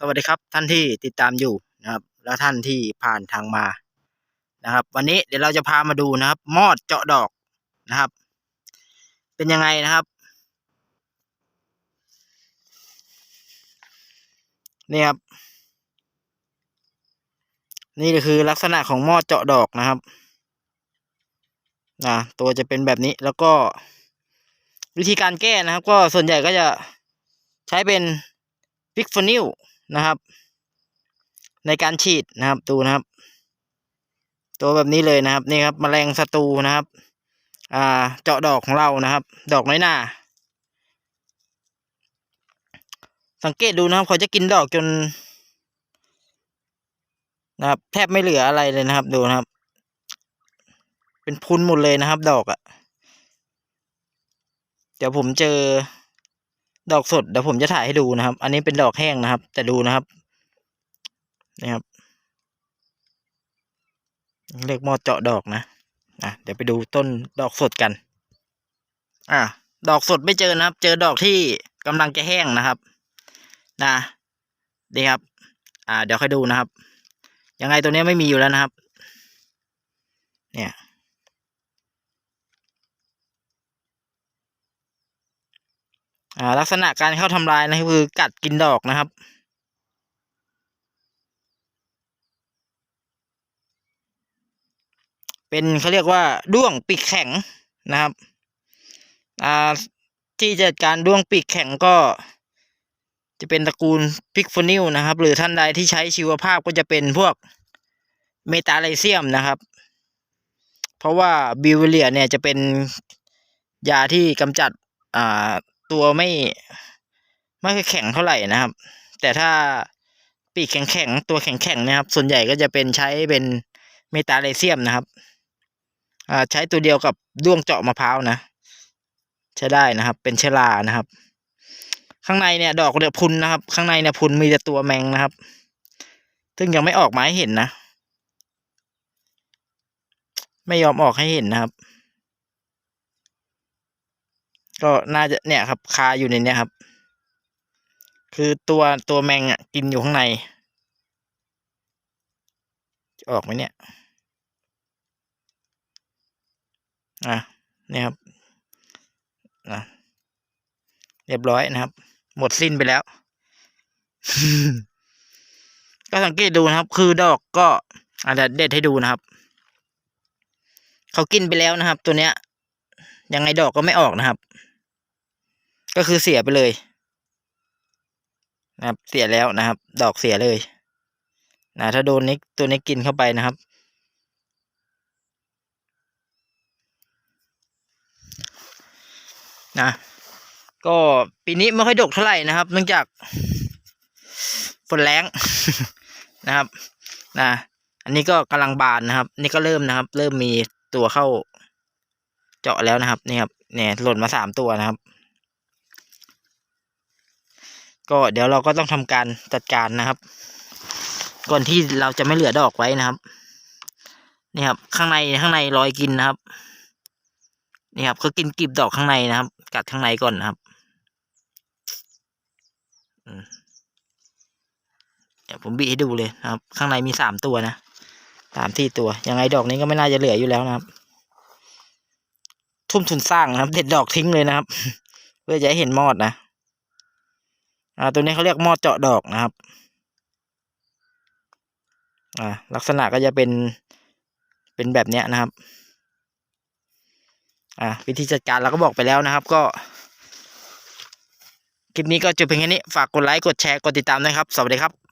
สวัสดีครับท่านที่ติดตามอยู่นะครับ และท่านที่ผ่านทางมานะครับ วันนี้เดี๋ยวเราจะพามาดูนะครับ มอดเจาะดอกนะครับ เป็นยังไงนะครับ นี่ครับ นี่คือลักษณะของมอดเจาะดอกนะครับนะตัวจะเป็นแบบนี้แล้วก็วิธีการแก้นะครับ ก็ส่วนใหญ่ก็จะใช้เป็นพิกฟอนิล นะครับ ในการฉีดนะครับดูนะครับ ตัวแบบนี้เลยนะครับนี่ครับแมลงศัตรูนะครับ อ่าเจาะดอกของเรานะครับ ดอกน้อยหน้าสังเกตดูนะครับ เขาจะกินดอกจน นะครับ แทบไม่เหลืออะไรเลยนะครับ ดูนะครับ เป็นพุนหมดเลยนะครับ ดอกอะ่ะ เดี๋ยวผมเจอ ดอกสดเดี๋ยวผมจะถ่ายให้ดูนะครับ อันนี้เป็นดอกแห้งนะครับ แต่ดูนะครับนี่ครับเรียกมอเจาะดอกนะอะเดี๋ยวไปดูต้นดอกสดกัน อะดอกสดไม่เจอนะครับ เจอดอกที่กำลังจะแห้งนะครับนะดีครับ อ่า เดี๋ยวค่อยดูนะครับ ยังไงตัวนี้ไม่มีอยู่แล้วนะครับ เนี่ย อ่าลักษณะการเข้าทำลายนะคือกัดกินดอกนะครับ เป็นเขาเรียกว่าด้วงปีกแข็งนะครับอ่าที่จัดการด้วงปีกแข็งก็ จะเป็นตระกูลพิกฟนิลนะครับ หรือท่านใดที่ใช้ชีวภาพก็จะเป็นพวกเมตาไลเซียมนะครับ เพราะว่าบิวเวเลียเนี่ยจะเป็นยาที่กำจัดอ่า ตัวไม่ไม่ค่อยแข็งเท่าไหร่นะครับ แต่ถ้าปีกแข็งๆตัวแข็งๆนะครับ ส่วนใหญ่ก็จะเป็นใช้เป็นเมตาไลเซียมนะครับอ่าใช้ตัวเดียวกับด้วงเจาะมะพร้าวนะใช้ได้นะครับ เป็นเชอรานะครับ ข้างในเนี่ย ดอกเนี่ยพุนนะครับ ข้างในเนี่ยพุนมีแต่ตัวแมงนะครับ ซึ่งยังไม่ออกมาให้เห็นนะ ไม่ยอมออกให้เห็นนะครับ ก็น่าจะเนี่ยครับ คาอยู่ในเนี้ยครับ คือตัวตัวแมงอะกินอยู่ข้างใน จะออกไหมเนี่ย อะเนี่ยครับนะเรียบร้อยนะครับ หมดสิ้นไปแล้ว ก็สังเกตดูนะครับ คือดอกก็อาจจะเด็ดให้ดูนะครับ เขากินไปแล้วนะครับ ตัวเนี้ยยังไงดอกก็ไม่ออกนะครับ ก็คือเสียไปเลยนะครับ เสียแล้วนะครับ ดอกเสียเลยนะถ้าโดนนี้ตัวนี้กินเข้าไปนะครับ นะ ก็ปีนี้ไม่ค่อยดกเท่าไหร่นะครับ เนื่องจากฝนแรงนะครับนะอันนี้ก็กำลังบานนะครับ นี่ก็เริ่มนะครับ เริ่มมีตัวเข้า เจาะแล้วนะครับ นี่ครับเนี่ยหล่นมาสามตัวนะครับ ก็เดี๋ยวเราก็ต้องทำการจัดการนะครับ ก่อนที่เราจะไม่เหลือดอกไว้นะครับนี่ครับ ข้างในข้างในรอยกินนะครับนี่ครับเขากินกลีบดอกข้างในนะครับ กัดข้างในก่อนนะครับเดี๋ยวผมบีให้ดูเลยนะครับ ข้างในมีสามตัวนะสามที่ตัวยังไงดอกนี้ก็ไม่น่าจะเหลืออยู่แล้วนะครับ ทุ่มทุนสร้างนะครับ เด็ดดอกทิ้งเลยนะครับ เพื่อจะให้เห็นมอดนะ อ่าตัวนี้เขาเรียกหม้อเจาะดอกนะครับอ่าลักษณะก็จะเป็นเป็นแบบเนี้ยนะครับอ่าวิธีจัดการเราก็บอกไปแล้วนะครับ ก็ คลิปนี้ก็จบเพียงแค่นี้ฝากกดไลค์กดแชร์กดติดตามด้วยครับ สวัสดีครับ